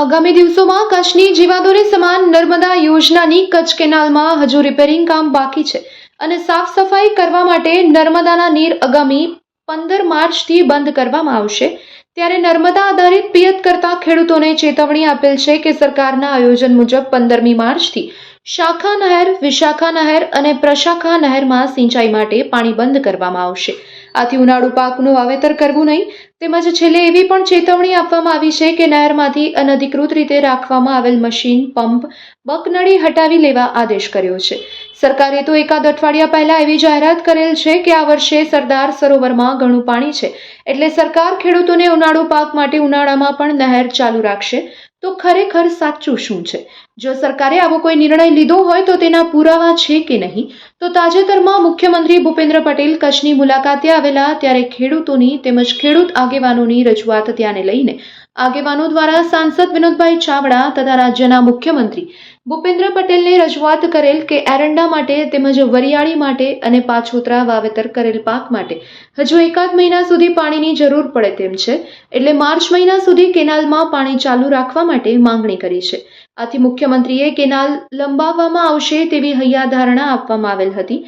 આગામી દિવસોમાં કચ્છની જીવાદોરી સમાન નર્મદા યોજનાની કચ્છ કેનાલમાં હજુ રિપેરિંગ કામ બાકી છે અને સાફ સફાઈ કરવા માટે નર્મદાના નીર આગામી પંદર માર્ચથી બંધ કરવામાં આવશે. ત્યારે નર્મદા આધારિત પિયત કરતા ખેડૂતોને ચેતવણી આપેલ છે કે સરકારના આયોજન મુજબ પંદરમી માર્ચથી શાખા નહેર, વિશાખા નહેર અને પ્રશાખા નહેરમાં સિંચાઈ માટે પાણી બંધ કરવામાં આવશે. આથી ઉનાળુ પાકનું વાવેતર કરવું નહીં, તેમજ છેલ્લે એવી પણ ચેતવણી આપવામાં આવી છે કે નહેરમાંથી અનધિકૃત રીતે રાખવામાં આવેલ મશીન, પંપ, બકનળી હટાવી લેવા આદેશ કર્યો છે. સરકારે તો એકાદ અઠવાડિયા પહેલા એવી જાહેરાત કરેલ છે કે આ વર્ષે સરદાર સરોવરમાં ઘણું પાણી છે. એટલે સરકાર ખેડૂતોને ઉનાળુ પાક માટે ઉનાળામાં પણ નહેર ચાલુ રાખશે. તો ખરેખર સાચું શું છે? જો સરકારે આવો કોઈ નિર્ણય લીધો હોય તો તેના પુરાવા છે કે નહીં? તો તાજેતરમાં મુખ્યમંત્રી ભૂપેન્દ્ર પટેલ કચ્છની મુલાકાતે આવેલા ત્યારે ખેડૂતોની તેમજ ખેડૂત આગેવાનોની રજૂઆત ધ્યાને લઈને આગેવાનો દ્વારા સાંસદ વિનોદભાઈ ચાવડા તથા રાજ્યના મુખ્યમંત્રી ભૂપેન્દ્ર પટેલને રજૂઆત કરેલ કે એરંડા માટે તેમજ વરિયાળી માટે અને પાછોતરા વાવેતર કરેલ પાક માટે હજુ એકાદ મહિના સુધી પાણીની જરૂર પડે તેમ છે, એટલે માર્ચ મહિના સુધી કેનાલમાં પાણી ચાલુ રાખવા માટે માંગણી કરી છે. આથી મુખ્યમંત્રીએ કેનાલ લંબાવવામાં આવશે તેવી હૈયાધારણા આપવામાં આવેલ હતી.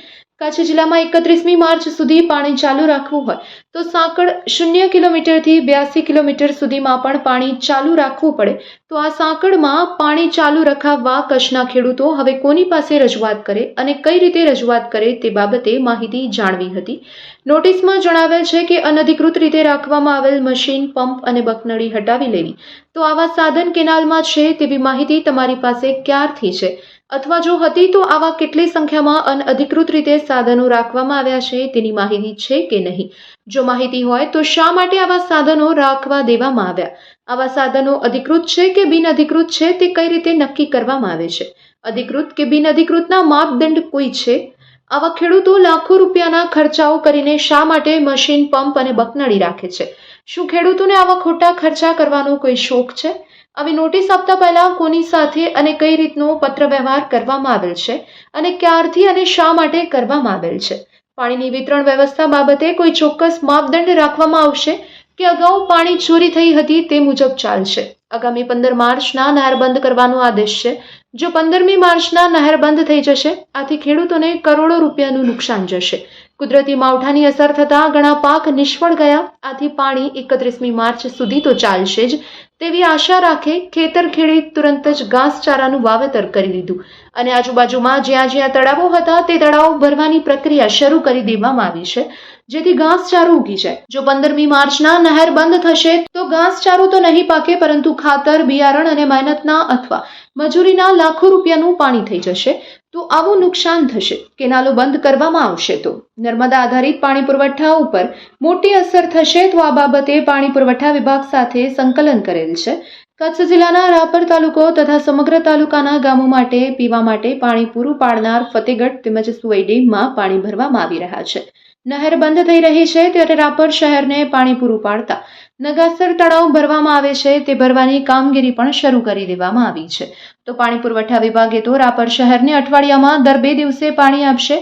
કચ્છ જિલ્લામાં એકત્રીસમી માર્ચ સુધી પાણી ચાલુ રાખવું હોય તો સાંકળ શૂન્ય કિલોમીટરથી બ્યાસી કિલોમીટર સુધીમાં પણ પાણી ચાલુ રાખવું પડે. તો આ સાંકળમાં પાણી ચાલુ રખાવવા કચ્છના ખેડૂતો હવે કોની પાસે રજૂઆત કરે અને કઈ રીતે રજૂઆત કરે તે બાબતે માહિતી જાણવી હતી. નોટિસમાં જણાવેલ છે કે અનધિકૃત રીતે રાખવામાં આવેલ મશીન, પંપ અને બકનળી હટાવી લેવી. તો આવા સાધન કેનાલમાં છે તેવી માહિતી તમારી પાસે ક્યારથી છે? અથવા જો હતી તો આવા કેટલી સંખ્યામાં અનઅધિકૃત રીતે સાધનો રાખવામાં આવ્યા છે તેની માહિતી છે કે નહીં. જો માહિતી હોય તો શા માટે આવા સાધનો રાખવા દેવામાં આવ્યા? આવા સાધનો અધિકૃત છે કે બિનઅધિકૃત છે તે કઈ રીતે નક્કી કરવામાં આવે છે? અધિકૃત કે બિનઅધિકૃતના માપદંડ કોઈ છે? આવા ખેડૂતો લાખો રૂપિયાના ખર્ચાઓ કરીને શા માટે મશીન પંપ અને બકનળી રાખે છે? શું ખેડૂતોને આવા ખોટા ખર્ચા કરવાનો કોઈ શોખ છે? આવી નોટિસ આપતા પહેલા કોની સાથે અને કઈ રીતનો પત્ર વ્યવહાર કરવામાં આવેલ છે અને ક્યારથી અને શા માટે કરવામાં આવેલ છે? પાણીની વિતરણ વ્યવસ્થા બાબતે કોઈ ચોક્કસ માપદંડ રાખવામાં આવશે કે અગાઉ પાણી ચોરી થઈ હતી તે મુજબ ચાલશે? આગામી પંદર માર્ચના નહેર બંધ કરવાનો આદેશ છે. જો પંદરમી માર્ચના નહેર બંધ થઈ જશે, આથી ખેડૂતોને કરોડો રૂપિયાનું નુકસાન જશે. કુદરતી માવઠાની અસર થતાં ઘણા પાક નિષ્ફળ ગયા. આથી પાણી એકત્રીસમી માર્ચ સુધી તો ચાલશે જ. તેવી આશા રાખે ખેતર ખેડી તુરંત જ ઘાસચારાનું વાવેતર કરી દીધું અને આજુબાજુમાં જ્યાં જ્યાં તળાવો હતા તે તળાવો ભરવાની પ્રક્રિયા શરૂ કરી દેવામાં આવી છે. જેથી ઘાસચારો ઉગી જાય. જો પંદરમી માર્ચના નહેર બંધ થશે તો ઘાસચારો તો નહીં પાકે પરંતુ ખાતર, બિયારણ અને મહેનતના અથવા મજૂરીના લાખો રૂપિયાનું પાણી થઈ જશે તો આવું નુકસાન થશે. કેનાલો બંધ કરવામાં આવશે તો. નર્મદા આધારિત પાણી પુરવઠા ઉપર મોટી અસર થશે તો આ બાબતે પાણી પુરવઠા વિભાગ સાથે સંકલન કરેલ છે. કચ્છ જિલ્લાના રાપર તાલુકો તથા સમગ્ર તાલુકાના ગામો માટે પીવા માટે પાણી પૂરું પાડનાર ફતેગઢ તેમજ સુવઈ ડેમમાં પાણી ભરવામાં આવી રહ્યા છે. નહેર બંધ થઈ રહી છે ત્યારે રાપર શહેરને પાણી પૂરું પાડતા નગાસર તળાવ ભરવામાં આવે છે તે ભરવાની કામગીરી પણ શરૂ કરી દેવામાં આવી છે. તો પાણી પુરવઠા વિભાગે તો રાપર શહેરને અઠવાડિયામાં દર બે દિવસે પાણી આપશે.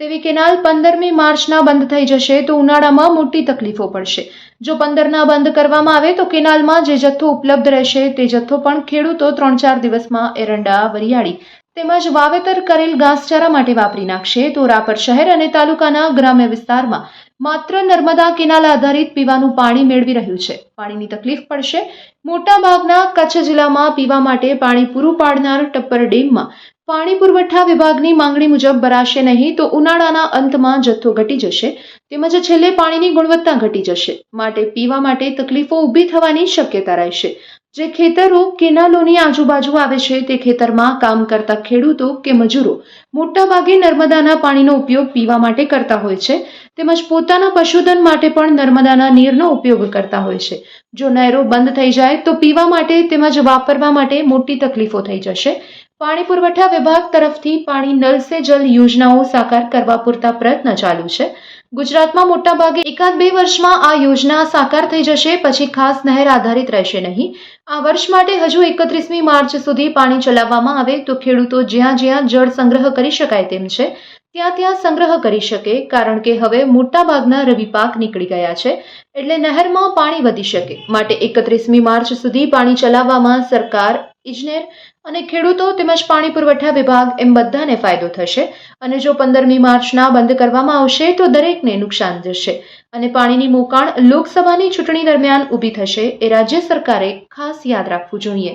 તેવી કેનાલ પંદરમી માર્ચના બંધ થઈ જશે તો ઉનાળામાં મોટી તકલીફો પડશે. જો પંદરના બંધ કરવામાં આવે તો કેનાલમાં જે જથ્થો ઉપલબ્ધ રહેશે તે જથ્થો પણ ખેડૂતો ત્રણ ચાર દિવસમાં એરંડા, વરિયાળી તેમજ વાવેતર કરેલ ઘાસચારા માટે વાપરી નાખશે. તો રાપર શહેર અને તાલુકાના ગ્રામ્ય વિસ્તારમાં માત્ર નર્મદા કેનાલ આધારિત પીવાનું પાણી મેળવી રહ્યું છે. પાણીની તકલીફ પડશે. મોટા ભાગના કચ્છ જિલ્લામાં પીવા માટે પાણી પૂરું પાડનાર ટપ્પર ડેમમાં પાણી પુરવઠા વિભાગની માંગણી મુજબ ભરાશે નહીં તો ઉનાળાના અંતમાં જથ્થો ઘટી જશે તેમજ છેલ્લે પાણીની ગુણવત્તા ઘટી જશે. માટે પીવા માટે તકલીફો ઊભી થવાની શક્યતા રહેશે. જે ખેતરો કેનાલોની આજુબાજુ આવે છે, તે ખેતરમાં કામ કરતા ખેડૂતો કે મજૂરો મોટાભાગે નર્મદાના પાણીનો ઉપયોગ પીવા માટે કરતા હોય છે. તેમજ પોતાના પશુધન માટે પણ નર્મદાના નીરનો ઉપયોગ કરતા હોય છે. જો નહેરો બંધ થઈ જાય તો પીવા માટે તેમજ વાપરવા માટે મોટી તકલીફો થઈ જશે. પાણી પુરવઠા વિભાગ તરફથી પાણી નલ સે જલ યોજનાઓ સાકાર કરવા પૂરતા પ્રયત્ન ચાલુ છે. ગુજરાતમાં મોટાભાગે એકાદ બે વર્ષમાં આ યોજના સાકાર થઈ જશે, પછી ખાસ નહેર આધારિત રહેશે નહીં. આ વર્ષ માટે હજુ એકત્રીસમી માર્ચ સુધી પાણી ચલાવવામાં આવે તો ખેડૂતો જ્યાં જ્યાં જળ સંગ્રહ કરી શકાય તેમ છે. ત્યાં ત્યાં સંગ્રહ કરી શકે, કારણ કે હવે મોટાભાગના રવિ પાક નીકળી ગયા છે, એટલે નહેરમાં પાણી વધી શકે. માટે એકત્રીસમી માર્ચ સુધી પાણી ચલાવવામાં સરકાર, ઇજનેર અને ખેડૂતો તેમજ પાણી પુરવઠા વિભાગ એમ બધાને ફાયદો થશે. અને જો પંદરમી માર્ચના બંધ કરવામાં આવશે, તો દરેકને નુકસાન જશે. અને પાણીની મોકાણ લોકસભાની ચૂંટણી દરમિયાન ઊભી થશે, એ રાજ્ય સરકારે ખાસ યાદ રાખવું જોઈએ.